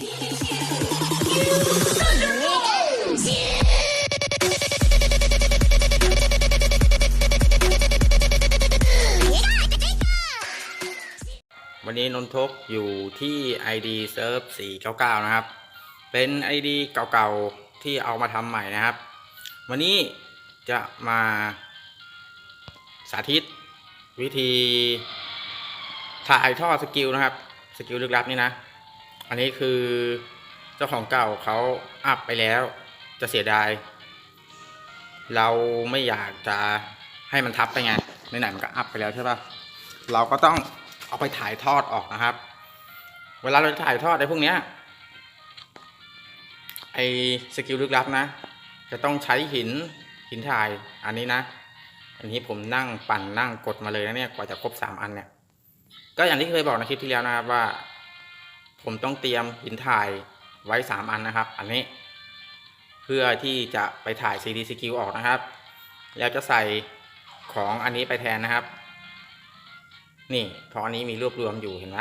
วันนี้นนทกอยู่ที่ ID Serve 499 นะครับ เป็น ID เก่าๆ ที่เอามาทำใหม่นะครับ วันนี้จะมาสาธิตวิธีถ่ายทอดสกิลนะครับ สกิลลึกลับนี่นะ อันนี้คือเจ้าของเก่าเขาอัพไปแล้วจะเสียดาย เราไม่อยากจะให้มันทับไปไงในไหนมันก็อัพไปแล้วใช่ปะเราก็ต้องเอาไปถ่ายทอดออกนะครับ เวลาเราจะถ่ายทอดไอ้พวกเนี้ยไอ้สกิลลึกลับนะ จะต้องใช้หินหินถ่ายอันนี้นะ อันนี้ผมนั่งปั่นนั่งกดมาเลยนะเนี่ยกว่าจะครบสามอันเนี่ย ก็อย่างที่เคยบอกในคลิปที่แล้วนะครับว่า ผมต้องเตรียมหินถ่ายไว้สามอันนะครับ อันนี้ เพื่อที่จะไปถ่าย CD สกิลออกนะครับ แล้วจะใส่ของอันนี้ไปแทนนะครับ นี่เพราะอันนี้มีรวบรวมอยู่เห็นไหม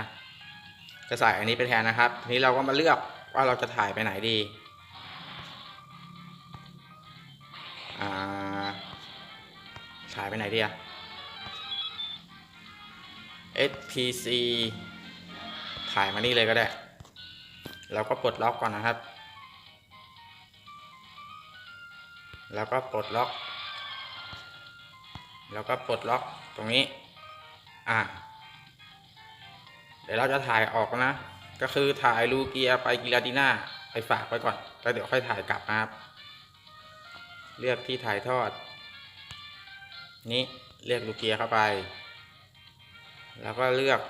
จะใส่อันนี้ไปแทนนะครับ ทีนี้เราก็มาเลือกว่าเราจะถ่ายไปไหนดีอ่าถ่ายไปไหนดีอะ SPC ถ่ายมานี่เลยก็ได้เราก็ปลดล็อกก่อนนะครับ แล้วก็ปลดล็อก แล้วก็ปลดล็อกตรงนี้ อ่า เดี๋ยวเราจะถ่ายออกนะ ก็คือถ่ายลูเกียไปกิลาติน่าไปฝากไว้ก่อน แล้วเดี๋ยวค่อยถ่ายกลับนะครับ เลือกที่ถ่ายทอด นี้เลือกลูเกียเข้าไป แล้วก็เลือก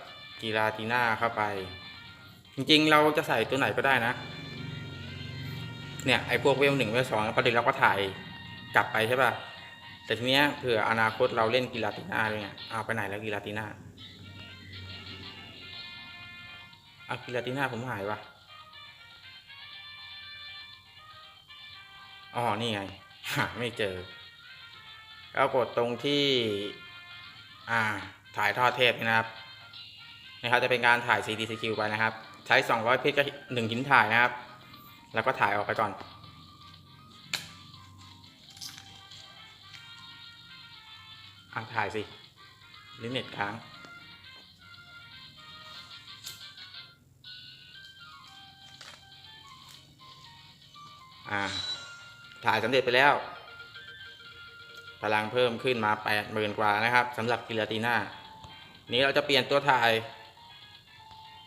กีลาติน่าเข้าไป จริงๆ เราจะใส่ตัวไหนก็ได้นะ เนี่ยไอ้พวกเวลหนึ่งเวลสองประเด็นเราก็ถ่ายกลับไปใช่ป่ะแต่ทีเนี้ยเผื่ออนาคตเราเล่นกีฬาติน่าด้วยไงเอาไปไหนแล้วกีฬาติน่าเอากีฬาติน่าผมหายวะอ๋อ นี่ไง หาไม่เจอก็กดตรงที่ อ่า ถ่ายทอดเทปนะครับ นะครับจะเป็นการถ่าย CD CQ ไปนะครับ ใช้ 200 พิกกับ1หินถ่ายนะครับ แล้วก็ถ่ายออกไปก่อน อะถ่ายสิลิเน็ตค้างอ่าถ่ายสำเร็จไปแล้วพลังเพิ่มขึ้นมาแปดหมื่นกว่านะครับสำหรับกิลาติน่านี้เราจะเปลี่ยนตัวถ่าย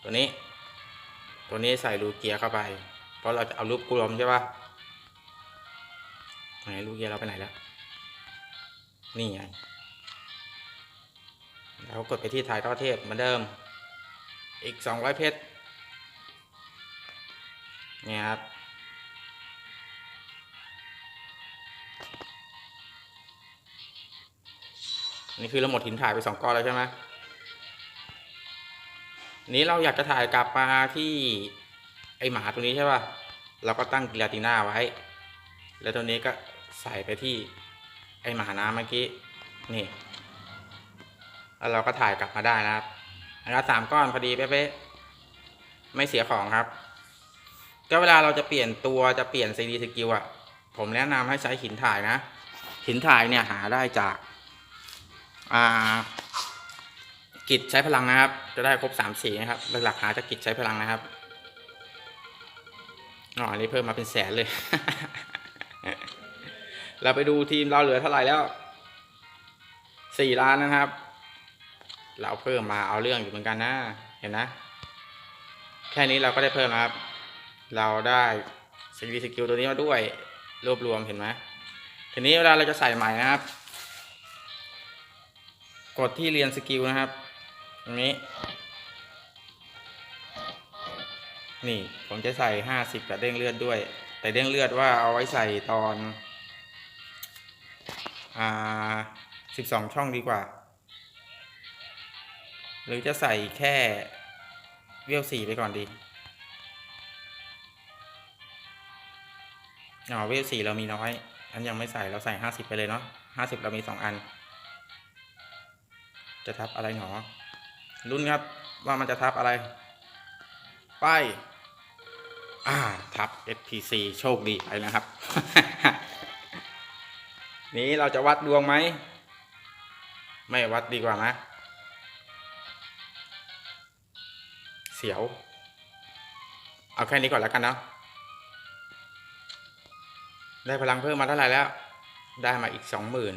ตัวนี้ ตัวนี้ใส่รูเกียร์เข้าไป เพราะเราจะเอารูปกลมใช่ปะไหนรูเกียร์เราไปไหนแล้ว นี่ไงแล้วกดไปที่ถ่ายทอดเทปเหมือนเดิม อีกสองร้อยเพชรเนี่ยครับ นี่คือเราหมดหินถ่ายไปสองก้อนแล้วใช่ไหม นี้เราอยากจะถ่ายกลับมาที่ไอหมาตัวนี้ใช่ป่ะ เราก็ตั้งกิลาติน่าไว้ แล้วตัวนี้ก็ใส่ไปที่ไอหมาน้ำเมื่อกี้ นี่ แล้วเราก็ถ่ายกลับมาได้นะครับนะครับสามก้อนพอดีเป๊ะๆไม่เสียของครับ ก็เวลาเราจะเปลี่ยนตัวจะเปลี่ยน CD สกิลอะ ผมแนะนำให้ใช้หินถ่ายนะ หินถ่ายเนี่ยหาได้จาก อ่า กิจใช้พลังนะครับ จะได้ครบสามสีนะครับ หลักๆหาจากกิจใช้พลังนะครับอ๋ออันนี้เพิ่มมาเป็นแสนเลย เราไปดูทีมเราเหลือเท่าไหร่แล้วสี่ล้านนะครับ เราเพิ่มมาเอาเรื่องอยู่เหมือนกันนะ เห็นนะ แค่นี้เราก็ได้เพิ่มนะครับ เราได้สกิลสกิลตัวนี้มาด้วย รวบรวมเห็นไหมทีนี้เวลาเราจะใส่ใหม่นะครับ กดที่เรียนสกิลนะครับ นี้ นี่ผมจะใส่ห้าสิบกับเด้งเลือดด้วย แต่เด้งเลือดว่าเอาไว้ใส่ตอน อ่าสิบสองช่องดีกว่า หรือจะใส่แค่เวลสี่ไปก่อนดีอ๋อเวลสี่เรามีน้อย อันยังไม่ใส่เราใส่ห้าสิบไปเลยเนาะห้าสิบเรามีสองอัน จะทับอะไรหนอ ลุ้นครับว่ามันจะทับอะไร ไป อ่า ทับ SPC โชคดีไปนะครับ นี้เราจะวัดดวงไหม ไม่วัดดีกว่าไหมเสียว เอาแค่นี้ก่อนแล้วกันเนาะได้พลังเพิ่มมาเท่าไหร่แล้ว ได้มาอีกสองหมื่น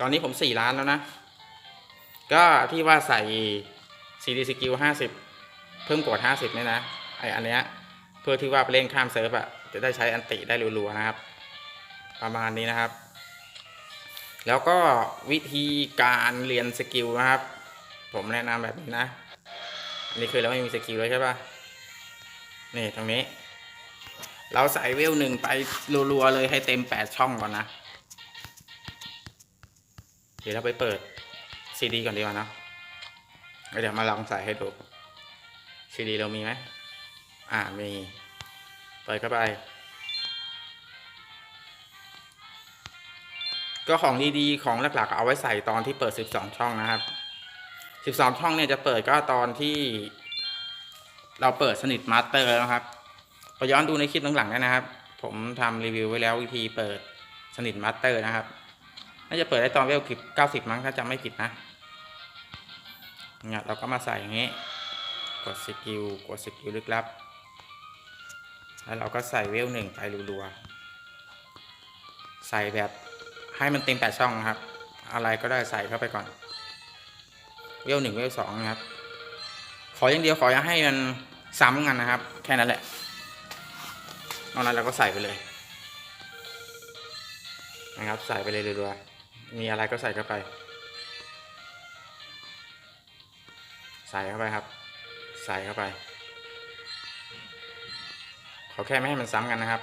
ตอนนี้ผมสี่ล้านแล้วนะ ก็ที่ว่าใส่ CD skill ห้าสิบเพิ่มกดห้าสิบเนี่ยนะไออันเนี้ยเพื่อที่ว่าไปเล่นข้ามเซิร์ฟอะจะได้ใช้อันติได้รัวๆนะครับ ประมาณนี้นะครับ แล้วก็วิธีการเรียนสกิลนะครับ ผมแนะนำแบบนี้นะอันนี้คือเราไม่มีสกิลเลยใช่ปะนี่ตรงนี้ เราใส่เวลหนึ่งไปรัวๆเลยให้เต็มแปดช่องก่อนนะ เดี๋ยวเราไปเปิด ซีดีก่อนดีกว่านะเดี๋ยวมาลองใส่ให้ดูซีดีเรามีไหมอ่ามีเปิดเข้าไป ก็ของดีๆของหลักๆ เอาไว้ใส่ตอนที่เปิด 12 ช่องนะครับ 12 ช่องเนี่ยจะเปิดก็ตอนที่ เราเปิดสนิทมาสเตอร์นะครับพอย้อนดูในคลิปหลังๆเนยนะครับ ผมทำรีวิวไว้แล้ววิธีเปิดสนิทมาสเตอร์นะครับ น่าจะเปิดได้ตอนเวลคลิป90มั้งถ้าจำไม่ผิดนะเนี่ยเราก็มาใส่อย่างนี้ กดสกิลกดสกิลลึกลับ แล้วเราก็ใส่เวลหนึ่งไปรัวๆใส่แบบให้มันเต็มแปดช่องนะครับ อะไรก็ได้ใส่เข้าไปก่อน เวลหนึ่งเวลสองนะครับ ขออย่างเดียวขออย่าให้มันซ้ำกันนะครับ แค่นั้นแหละนอกนั้นเราก็ใส่ไปเลยนะครับใส่ไปเลยรัวๆ มีอะไรก็ใส่เข้าไป ใส่เข้าไปครับ ใส่เข้าไปขอแค่ไม่ให้มันซ้ำกันนะครับ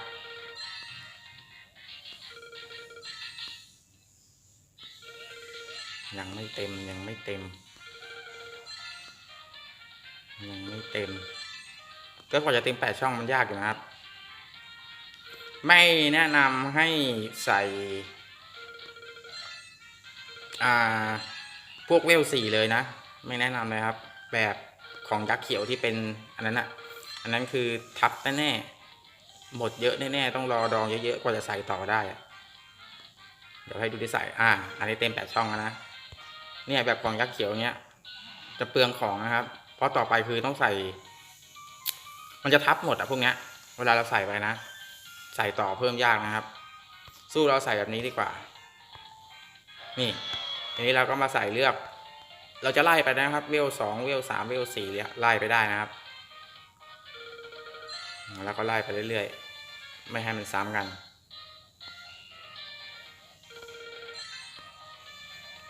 ยังไม่เต็มยังไม่เต็ม ยังไม่เต็มก็กว่าจะเต็มแปดช่องมันยากอยู่นะครับ ไม่แนะนำให้ใส่ อ่าพวกเวลสี่เลยนะ ไม่แนะนำเลยครับ แบบของยักษ์เขียวที่เป็นอันนั้นอะอันนั้นคือทับแน่ๆหมดเยอะแน่ๆต้องรอดองเยอะๆกว่าจะใส่ต่อได้เดี๋ยวให้ดูที่ใส่อ่า อันนี้เต็มแปดช่องแล้วนะเนี่ยแบบของยักษ์เขียวเนี้ยจะเปลืองของนะครับ เพราะต่อไปคือต้องใส่ มันจะทับหมดอะพวกเนี้ย เวลาเราใส่ไปนะ ใส่ต่อเพิ่มยากนะครับ สู้เราใส่แบบนี้ดีกว่า นี่ ทีนี้เราก็มาใส่เลือก เราจะไล่ไปนะครับ เวลสองเวลสามเวลสี่เนี่ยไล่ไปได้นะครับ แล้วก็ไล่ไปเรื่อยๆ ไม่ให้มันซ้ำกัน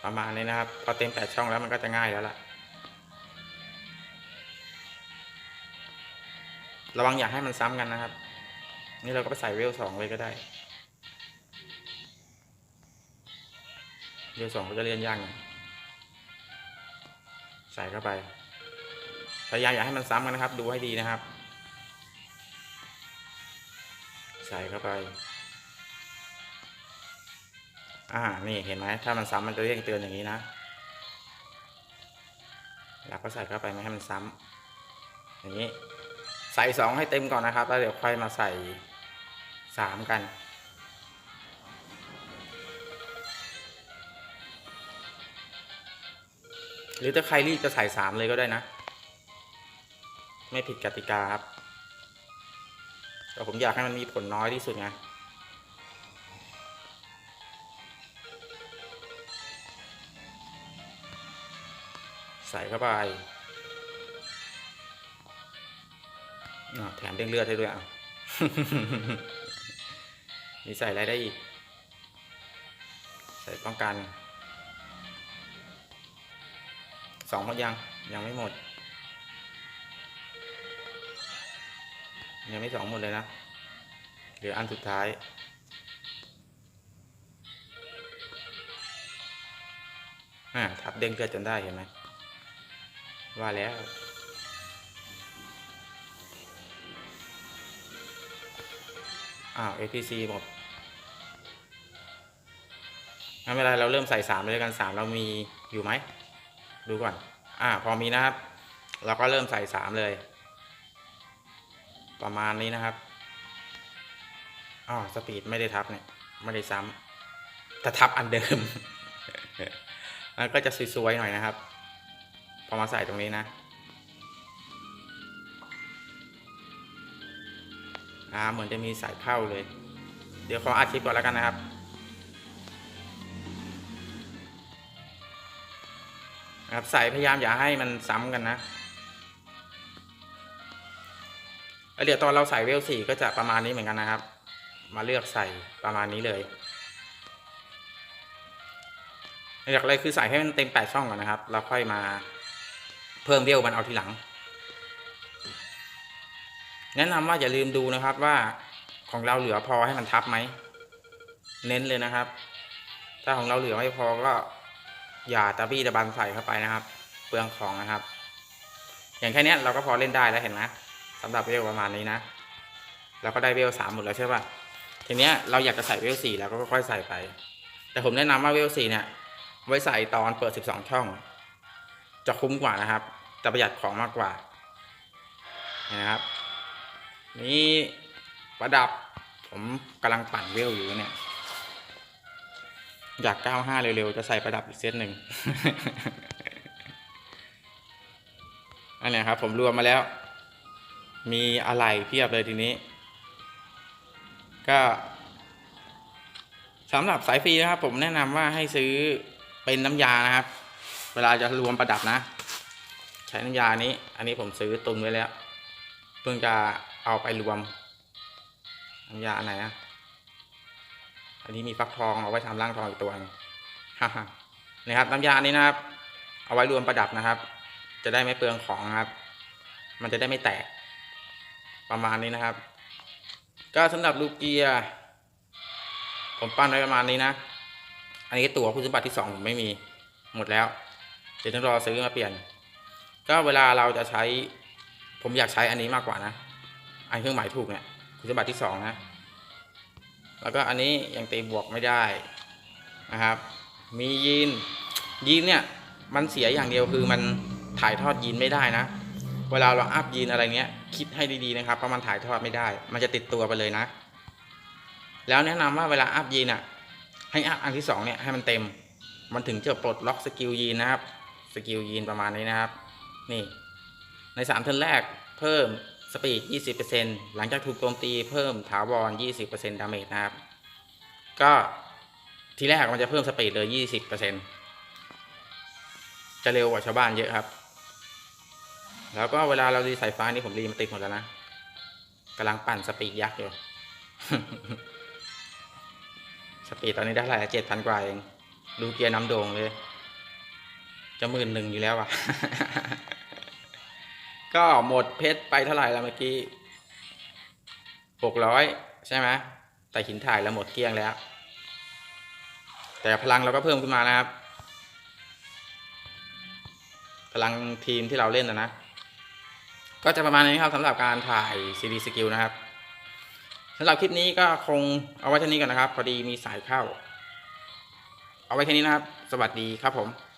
ประมาณนี้นะครับ พอเต็มแปดช่องแล้วมันก็จะง่ายแล้วล่ะ ระวังอย่าให้มันซ้ำกันนะครับ นี่เราก็ไปใส่เวลสองเลยก็ได้ วสองก็จะเรียนยากหน่อยใส่เข้าไป พยายามอย่าให้มันซ้ำกันนะครับ ดูให้ดีนะครับ ใส่เข้าไป อ่า นี่เห็นไหม ถ้ามันซ้ำมันจะเรียกเตือนอย่างนี้นะเราก็ใส่เข้าไปไม่ให้มันซ้ำอย่างนี้ ใส่สองให้เต็มก่อนนะครับ แล้วเดี๋ยวค่อยมาใส่สามกัน หรือถ้าใครรีบจะใส่สามเลยก็ได้นะ ไม่ผิดกติกาครับแต่ผมอยากให้มันมีผลน้อยที่สุดไงใส่เข้าไปอ่าแถมเด้งเลือดให้ด้วยอะมีใส่อะไรได้อีก ใส่ป้องกัน สองหมดยังยังไม่หมด ยังไม่สองหมดเลยนะเหลืออันสุดท้าย อ่าทับเด้งเลือดจนได้เห็นไหมว่าแล้วอ้าว APC หมดไม่เป็นไรเราเริ่มใส่สามเลยกันสามเรามีอยู่ไหม ดูก่อน อ่า พอมีนะครับ เราก็เริ่มใส่สามเลย ประมาณนี้นะครับอ๋อสปีดไม่ได้ทับเนี่ย ไม่ได้ซ้ำแต่ทับอันเดิมมันก็จะสวยๆหน่อยนะครับ พอมาใส่ตรงนี้นะ อ่า เหมือนจะมีสายเข้าเลย เดี๋ยวขออัดคลิปก่อนแล้วกันนะครับ ครับใส่พยายามอย่าให้มันซ้ำกันนะเดี๋ยวตอนเราใส่เวลสี่ก็จะประมาณนี้เหมือนกันนะครับ มาเลือกใส่ประมาณนี้เลยหลักเลยคือใส่ให้มันเต็มแปดช่องก่อนนะครับ แล้วค่อยมาเพิ่มเวลมันเอาทีหลัง แนะนำว่าอย่าลืมดูนะครับว่าของเราเหลือพอให้มันทับไหม เน้นเลยนะครับ ถ้าของเราเหลือไม่พอก็ อย่าตะบี้ตะบันใส่เข้าไปนะครับ เปลืองของนะครับ อย่างแค่นี้เราก็พอเล่นได้แล้วเห็นไหมสำหรับเวลประมาณนี้นะเราก็ได้เวลสามหมดแล้วใช่ป่ะทีเนี้ยเราอยากจะใส่เวลสี่แล้วก็ค่อยใส่ไป แต่ผมแนะนำว่าเวลสี่เนี่ยไว้ใส่ตอนเปิดสิบสองช่อง จะคุ้มกว่านะครับ จะประหยัดของมากกว่านะครับนี่ประดับผมกำลังปั่นเวลอยู่เนี่ย อยาก95เร็วๆ จะใส่ประดับอีกเซตหนึ่งอันนี้ครับ ผมรวมมาแล้ว มีอะไรเพียบเลยทีนี้ ก็สำหรับสายฟรีนะครับ ผมแนะนำว่าให้ซื้อเป็นน้ำยานะครับ เวลาจะรวมประดับนะ ใช้น้ำยานี้ อันนี้ผมซื้อตุนไว้แล้ว เพิ่งจะเอาไปรวมน้ำยาอันไหนอะ อันนี้มีฟักทองเอาไว้ทำร่างทองอีกตัวหนึงฮ่าฮ่านี่ครับน้ำยานี้นะครับ เอาไว้รวมประดับนะครับ จะได้ไม่เปลืองของครับ มันจะได้ไม่แตก ประมาณนี้นะครับ ก็สำหรับลูกเกียร์ผมปั้นไว้ประมาณนี้นะ อันนี้ตัวคุณสมบัติที่สองผมไม่มีหมดแล้ว เดี๋ยวต้องรอซื้อมาเปลี่ยน ก็เวลาเราจะใช้ ผมอยากใช้อันนี้มากกว่านะ อันเครื่องหมายถูกเนี่ย คุณสมบัติที่สองนะ แล้วก็อันนี้ยังตีบวกไม่ได้นะครับ มียีนยีนเนี่ยมันเสียอย่างเดียวคือมันถ่ายทอดยีนไม่ได้นะ เวลาเราอัพยีนอะไรเงี้ย คิดให้ดีๆนะครับเพราะมันถ่ายทอดไม่ได้ มันจะติดตัวไปเลยนะ แล้วแนะนำว่าเวลาอัพยีนอะ ให้อัพอันที่สองเนี่ยให้มันเต็ม มันถึงจะปลดล็อกสกิลยีนนะครับ สกิลยีนประมาณนี้นะครับ นี่ ในสามเทิร์นแรกเพิ่ม สปีด 20%หลังจากถูกโจมตีเพิ่มถาวร 20%ดาเมจนะครับ ก็ทีแรกมันจะเพิ่มสปีดเลย 20%จะเร็วกว่าชาวบ้านเยอะครับ แล้วก็เวลาเราดีสายฟ้านี่ผมรีมาติดหมดแล้วนะกำลังปั่นสปีดยักษ์อยู่ สปีดตอนนี้ได้เท่าไหร่เจ็ดพันกว่าเอง ดูเกียร์น้ำโด่งเลย จะหมื่นหนึ่งอยู่แล้วอะ ก็หมดเพชรไปเท่าไหร่แล้วเมื่อกี้หกร้อยใช่ไหมแต่หินถ่ายแล้วหมดเกลี้ยงแล้ว แต่พลังเราก็เพิ่มขึ้นมานะครับ พลังทีมที่เราเล่นนะนะ ก็จะประมาณนี้ครับสำหรับการถ่ายซีดีสกิลนะครับสำหรับคลิปนี้ก็คงเอาไว้เท่านี้ก่อนนะครับ พอดีมีสายเข้า เอาไว้แค่นี้นะครับ สวัสดีครับผม